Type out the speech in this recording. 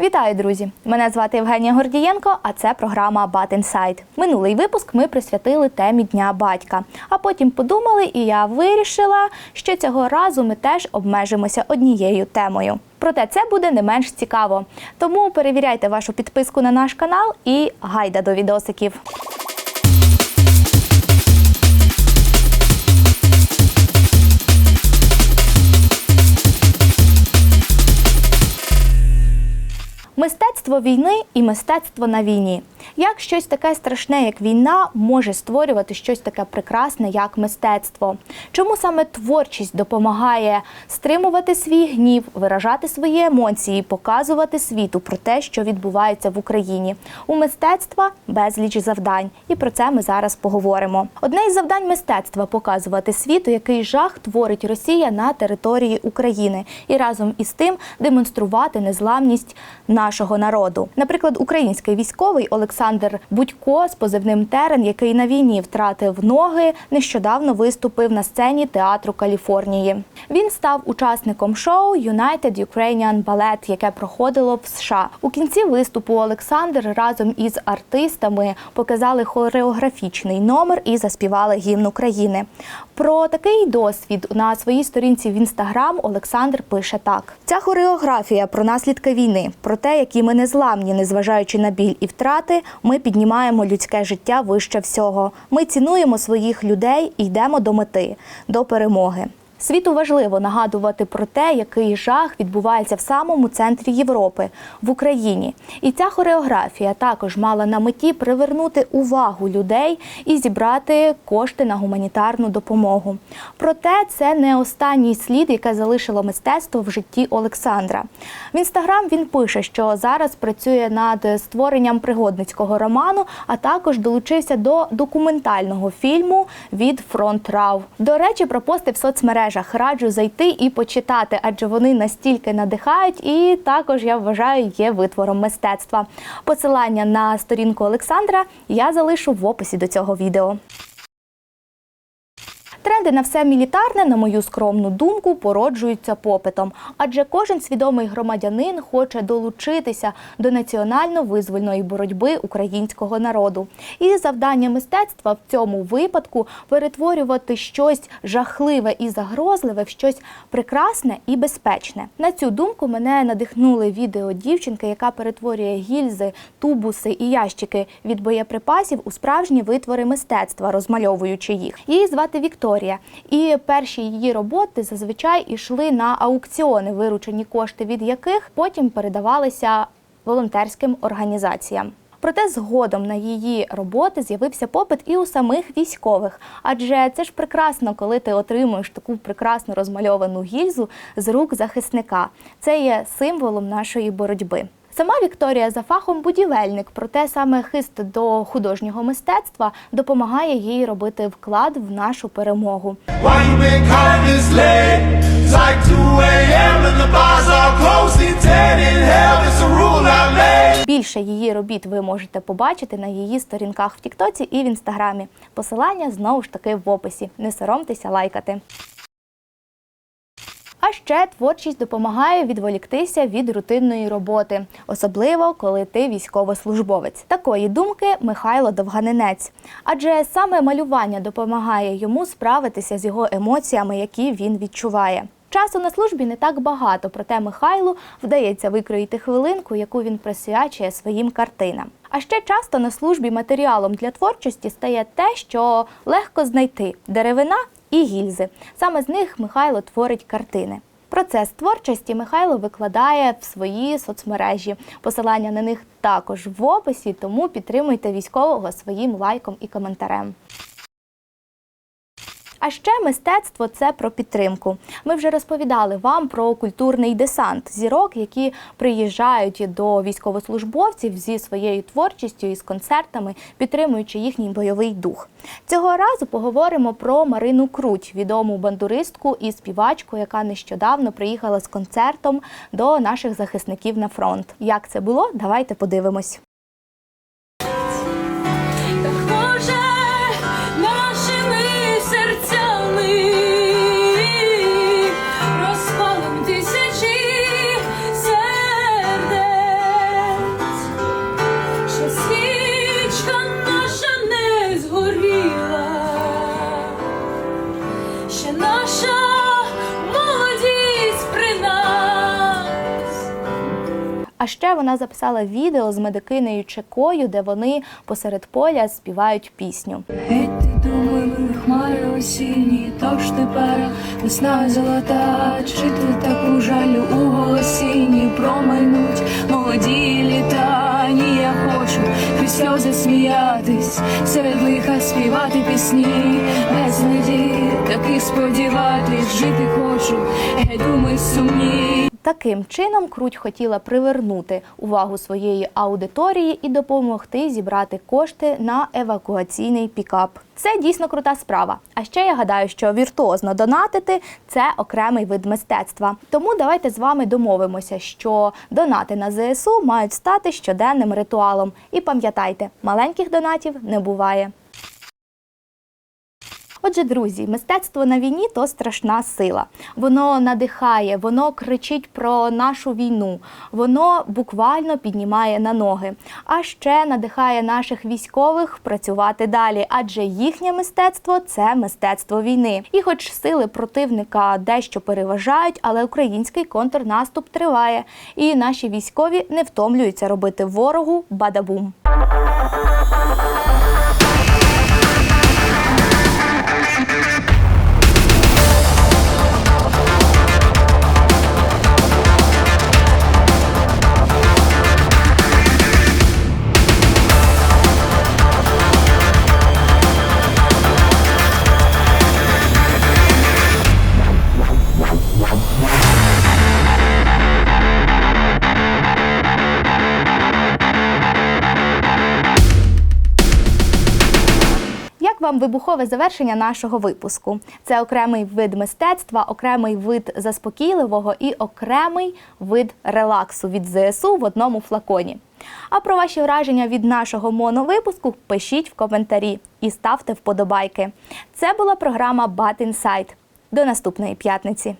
Вітаю, друзі! Мене звати Євгенія Гордієнко, а це програма Bat Inside. Минулий випуск ми присвятили темі Дня батька. А потім подумали, і я вирішила, що цього разу ми теж обмежимося однією темою. Проте це буде не менш цікаво. Тому перевіряйте вашу підписку на наш канал і гайда до відосиків. Мистецтво війни і мистецтво на війні. Як щось таке страшне, як війна, може створювати щось таке прекрасне, як мистецтво? Чому саме творчість допомагає стримувати свій гнів, виражати свої емоції, показувати світу про те, що відбувається в Україні? У мистецтва безліч завдань, і про це ми зараз поговоримо. Одне із завдань мистецтва показувати світу, який жах творить Росія на території України, і разом із тим демонструвати незламність нашого народу. Наприклад, український військовий Олександр Будько з позивним Терен, який на війні втратив ноги, нещодавно виступив на сцені театру Каліфорнії. Він став учасником шоу United Ukrainian Ballet, яке проходило в США. У кінці виступу Олександр разом із артистами показали хореографічний номер і заспівали гімн України. Про такий досвід на своїй сторінці в інстаграм Олександр пише так: ця хореографія про наслідки війни, про те, які ми незламні, незважаючи на біль і втрати, ми піднімаємо людське життя вище всього. Ми цінуємо своїх людей і йдемо до мети, до перемоги. Світу важливо нагадувати про те, який жах відбувається в самому центрі Європи в Україні. І ця хореографія також мала на меті привернути увагу людей і зібрати кошти на гуманітарну допомогу. Проте це не останній слід, яке залишило мистецтво в житті Олександра. В інстаграм він пише, що зараз працює над створенням пригодницького роману, а також долучився до документального фільму від Фронт Рав. До речі, про пости в соцмережах раджу зайти і почитати, адже вони настільки надихають, і також я вважаю є витвором мистецтва. Посилання на сторінку Олександра я залишу в описі до цього відео. Тренди на все мілітарне, на мою скромну думку, породжуються попитом, адже кожен свідомий громадянин хоче долучитися до національно-визвольної боротьби українського народу. І завдання мистецтва в цьому випадку перетворювати щось жахливе і загрозливе в щось прекрасне і безпечне. На цю думку мене надихнули відео дівчинки, яка перетворює гільзи, тубуси і ящики від боєприпасів у справжні витвори мистецтва, розмальовуючи їх. Її звати Вікторія. І перші її роботи зазвичай йшли на аукціони, виручені кошти від яких потім передавалися волонтерським організаціям. Проте згодом на її роботи з'явився попит і у самих військових, адже це ж прекрасно, коли ти отримуєш таку прекрасну розмальовану гільзу з рук захисника. Це є символом нашої боротьби. Сама Вікторія за фахом будівельник, проте саме хист до художнього мистецтва допомагає їй робити вклад в нашу перемогу. Why you been calling this late? It's like 2 a.m. and the bars are closing. Dead in hell, it's a rule I made. Більше її робіт ви можете побачити на її сторінках в Тіктоці і в інстаграмі. Посилання знову ж таки в описі. Не соромтеся лайкати. А ще творчість допомагає відволіктися від рутинної роботи, особливо коли ти військовослужбовець. Такої думки Михайло Довганинець. Адже саме малювання допомагає йому справитися з його емоціями, які він відчуває. Часу на службі не так багато, проте Михайлу вдається викроїти хвилинку, яку він присвячує своїм картинам. А ще часто на службі матеріалом для творчості стає те, що легко знайти деревина і гільзи. Саме з них Михайло творить картини. Процес творчості Михайло викладає в свої соцмережі. Посилання на них також в описі, тому підтримуйте військового своїм лайком і коментарем. А ще мистецтво це про підтримку. Ми вже розповідали вам про культурний десант зірок, які приїжджають до військовослужбовців зі своєю творчістю і з концертами, підтримуючи їхній бойовий дух. Цього разу поговоримо про Марину Круть, відому бандуристку і співачку, яка нещодавно приїхала з концертом до наших захисників на фронт. Як це було? Давайте подивимось. А ще вона записала відео з медикинею Чекою, де вони посеред поля співають пісню. Геть ти думали, хмари осінні, тож тепер весна золота, чи ти таку жалю у голосінні промайнуть молоді літа, ні, я хочу крізь сльози сміятись, серед лиха співати пісні, без надії, таки сподіватись, жити хочу, геть думи сумні. Таким чином Круть хотіла привернути увагу своєї аудиторії і допомогти зібрати кошти на евакуаційний пікап. Це дійсно крута справа. А ще я гадаю, що віртуозно донатити це окремий вид мистецтва. Тому давайте з вами домовимося, що донати на ЗСУ мають стати щоденним ритуалом. І пам'ятайте, маленьких донатів не буває. Отже, друзі, мистецтво на війні то страшна сила. Воно надихає, воно кричить про нашу війну, воно буквально піднімає на ноги. А ще надихає наших військових працювати далі, адже їхнє мистецтво це мистецтво війни. І хоч сили противника дещо переважають, але український контрнаступ триває, і наші військові не втомлюються робити ворогу бадабум. Вам вибухове завершення нашого випуску? Це окремий вид мистецтва, окремий вид заспокійливого і окремий вид релаксу від ЗСУ в одному флаконі. А про ваші враження від нашого моновипуску пишіть в коментарі і ставте вподобайки. Це була програма Bat Inside. До наступної п'ятниці.